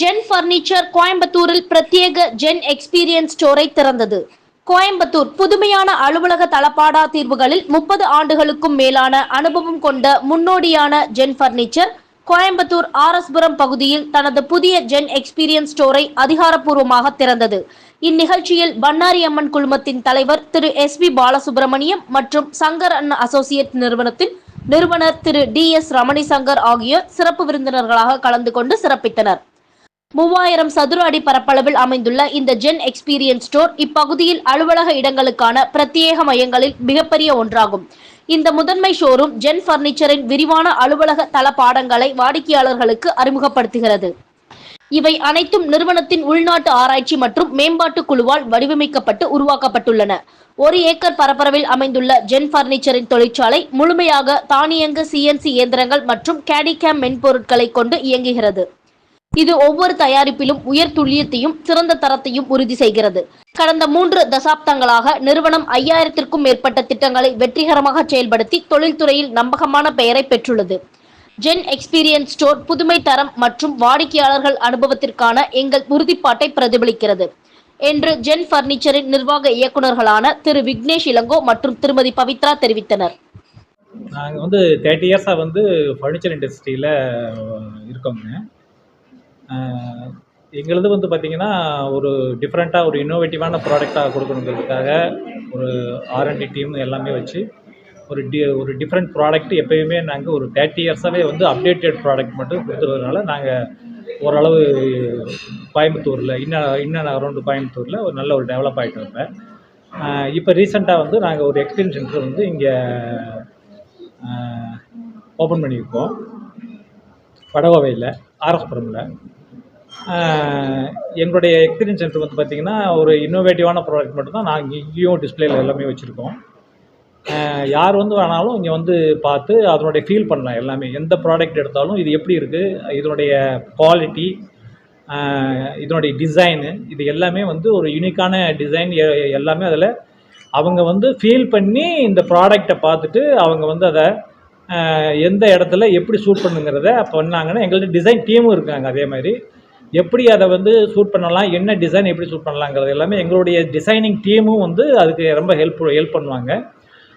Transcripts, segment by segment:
Gen furniture கோயம்புத்தூரில் பிரத்யேக gen experience ஸ்டோரை திறந்தது. கோயம்புத்தூர் புதுமையான அலுவலக தளபாடா தீர்வுகளில் முப்பது ஆண்டுகளுக்கும் மேலான அனுபவம் கொண்ட முன்னோடியான ஜென் பர்னிச்சர் கோயம்புத்தூர் ஆர்எஸ்புரம் பகுதியில் தனது புதிய ஜென் எக்ஸ்பீரியன்ஸ் ஸ்டோரை அதிகாரப்பூர்வமாக திறந்தது. இந்நிகழ்ச்சியில் பன்னாரி அம்மன் குழுமத்தின் தலைவர் திரு எஸ் பி பாலசுப்ரமணியம் மற்றும் சங்கர் அண்ணா அசோசியேட் நிறுவனத்தின் நிறுவனர் திரு டி எஸ் ரமணி சங்கர் ஆகியோர் சிறப்பு விருந்தினர்களாக கலந்து கொண்டு சிறப்பித்தனர். மூவாயிரம் சதுர அடி பரப்பளவில் அமைந்துள்ள இந்த ஜென் எக்ஸ்பீரியன்ஸ் ஸ்டோர் இப்பகுதியில் அலுவலக இடங்களுக்கான பிரத்யேக மையங்களில் மிகப்பெரிய ஒன்றாகும். இந்த முதன்மை ஷோரூம் ஜென் பர்னிச்சரின் விரிவான அலுவலக தள பாடங்களை வாடிக்கையாளர்களுக்கு அறிமுகப்படுத்துகிறது. இவை அனைத்தும் நிறுவனத்தின் உள்நாட்டு ஆராய்ச்சி மற்றும் மேம்பாட்டு குழுவால் வடிவமைக்கப்பட்டு உருவாக்கப்பட்டுள்ளன. ஒரு ஏக்கர் பரப்பரவில் அமைந்துள்ள ஜென் பர்னிச்சரின் தொழிற்சாலை முழுமையாக தானியங்கு சிஎன்சி இயந்திரங்கள் மற்றும் கேடிகேம் மென்பொருட்களை கொண்டு இயங்குகிறது. இது ஒவ்வொரு தயாரிப்பிலும் உயர் துல்லியத்தையும் சிறந்த தரத்தையும் உறுதி செய்கிறது. கடந்த மூன்று தசாப்தங்களாக நிறுவனம் ஐயாயிரத்திற்கும் மேற்பட்ட திட்டங்களை வெற்றிகரமாக செயல்படுத்தி தொழில்துறையில் நம்பகமான பெயரை பெற்றுள்ளது. ஜென் எக்ஸ்பீரியன்ஸ் ஸ்டோர் புதுமை தரம் மற்றும் வாடிக்கையாளர்கள் அனுபவத்திற்கான எங்கள் உறுதிப்பாட்டை பிரதிபலிக்கிறது. என்று ஜென் பர்னிச்சரின் நிர்வாக இயக்குநர்களான திரு விக்னேஷ் இளங்கோ மற்றும் திருமதி பவித்ரா தெரிவித்தனர். நாங்கள் வந்து தேர்ட்டி இயர்ஸாக வந்து ஃபர்னிச்சர் இண்டஸ்ட்ரியில் இருக்கோங்க எங்களது வந்து பார்த்திங்கன்னா ஒரு டிஃப்ரெண்ட்டாக ஒரு இன்னோவேட்டிவான ப்ராடக்டாக கொடுக்கணுங்கிறதுக்காக ஒரு ஆர்என்டி டீம் எல்லாமே வச்சு ஒரு டி ஒரு டிஃப்ரெண்ட் ப்ராடக்ட் எப்போயுமே நாங்கள் ஒரு தேர்ட்டி இயர்ஸாகவே வந்து அப்டேட்டட் ப்ராடக்ட் மட்டும் கொடுத்துறதுனால நாங்கள் ஓரளவு கோயம்புத்தூரில் இன்னும் இன்னும் அரௌண்டு கோயம்புத்தூரில் ஒரு நல்ல ஒரு டெவலப் ஆகிட்டு இருப்பேன் இப்போ ரீசெண்டாக வந்து நாங்கள் ஒரு எக்ஸ்பீரியன்ஸ் சென்டர் வந்து இங்கே ஓப்பன் பண்ணியிருக்கோம். வடகோவையில் ஆர்எஸ்புரமில். என்னுடைய எக்ஸ்பீரியன்ஸ் சென்டர் வந்து பார்த்திங்கன்னா ஒரு இன்னோவேட்டிவான ப்ராடக்ட் மட்டும்தான் நாங்கள் இங்கேயும் டிஸ்பிளேயில் எல்லாமே வச்சுருக்கோம். யார் வந்து வேணாலும் இங்கே வந்து பார்த்து அதனுடைய ஃபீல் பண்ணலாம் எல்லாமே. எந்த ப்ராடக்ட் எடுத்தாலும் இது எப்படி இருக்குது இதனுடைய குவாலிட்டி இதனுடைய டிசைனு இது எல்லாமே வந்து ஒரு யூனிக்கான டிசைன் எல்லாமே அதில் அவங்க வந்து ஃபீல் பண்ணி இந்த ப்ராடக்டை பார்த்துட்டு அவங்க வந்து அதை எந்த இடத்துல எப்படி சூட் பண்ணுங்கிறத பண்ணாங்கன்னா எங்கள்கிட்ட டிசைன் டீமும் இருக்காங்க அதே மாதிரி. எப்படி அதை வந்து ஷூட் பண்ணலாம் என்ன டிசைன் எப்படி ஷூட் பண்ணலாங்கிறது எல்லாமே எங்களுடைய டிசைனிங் டீமும் வந்து அதுக்கு ரொம்ப ஹெல்ப் ஹெல்ப் பண்ணுவாங்க.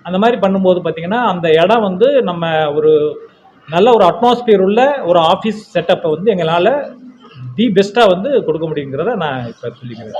அந்த மாதிரி பண்ணும்போது பார்த்திங்கன்னா அந்த இடம் வந்து நம்ம ஒரு நல்ல ஒரு அட்மாஸ்பியர் உள்ள ஒரு ஆஃபீஸ் செட்டப்பை வந்து எங்களால் தி பெஸ்ட்டாக வந்து கொடுக்க முடியுங்கிறத நான் இப்போ சொல்லிக்கிறேன்.